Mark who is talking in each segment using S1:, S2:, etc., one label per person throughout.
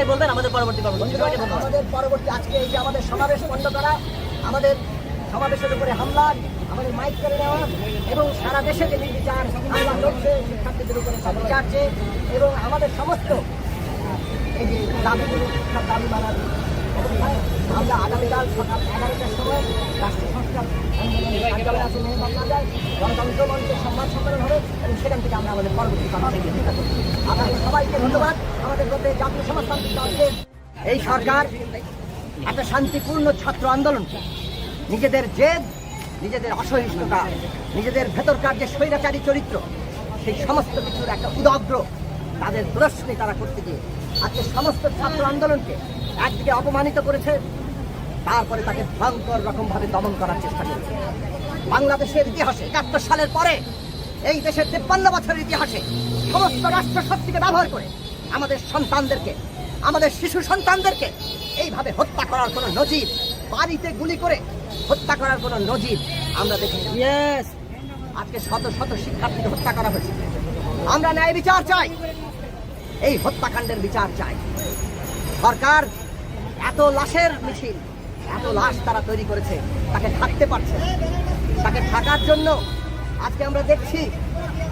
S1: ভাই বলবেন আমাদের পরবর্তী
S2: আমাদের পরবর্তী আজকে এই যে আমাদের সমাবেশ বন্ধ করা আমাদের সমাবেশের উপরে হামলা আমাদের মাইক করে নেওয়া এবং সারা দেশে যে নির্বিচার হামলা চলছে শিক্ষার্থীদের উপরে চেয়ে এবং আমাদের সমস্ত এই যে দাবিগুলো সব দাবি মানার আমরা আগামীকাল সকাল এগারোটার সময় রাষ্ট্রীয় সংস্কার কার্যালয়ে আছে মেহমানবাজার গণতন্ত্র মঞ্চের সংবাদ সম্মেলন হবে এবং সেখান থেকে আমরা আমাদের পরবর্তী কর্মসূচি সবাইকে ধন্যবাদ। আমাদের জাতীয় এই সরকার একটা শান্তিপূর্ণ ছাত্র আন্দোলন, নিজেদের জেদ, নিজেদের অসহিষ্ণুতা, নিজেদের ভেতরকার যে স্বৈরাচারী চরিত্র, সেই সমস্ত কিছুর একটা উদাগ্র তাদের প্রদর্শনী তারা করতে গিয়ে আজকে সমস্ত ছাত্র আন্দোলনকে একদিকে অপমানিত করেছে, তারপরে তাকে ভয়ঙ্কর রকমভাবে দমন করার চেষ্টা করেছে। বাংলাদেশের ইতিহাসে একাত্তর সালের পরে, এই দেশের তেপ্পান্ন বছরের ইতিহাসে সমস্ত রাষ্ট্র শক্তিকে ব্যবহার করে আমাদের সন্তানদেরকে আমাদের শিশু সন্তানদেরকে এইভাবে হত্যা করার কোনো নজির বাড়িতে গুলি করে হত্যা করার কোনো নজির আমরা দেখি আজকে শত শত শিক্ষার্থীকে হত্যা করা হয়েছে। আমরা ন্যায় বিচার চাই। এই হত্যাকাণ্ডের বিচার চাই। সরকার এত লাশের মিছিল এত লাশ তারা তৈরি করেছে তাকে থাকতে পারছে তাকে থাকার জন্য আজকে আমরা দেখছি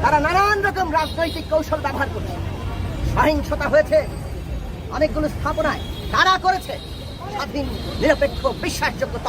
S2: তারা নানান রকম রাজনৈতিক কৌশল ব্যবহার করছে। সহিংসতা হয়েছে অনেকগুলো স্থাপনায়। তারা করেছে স্বাধীন, নিরপেক্ষ বিশ্বাসযোগ্য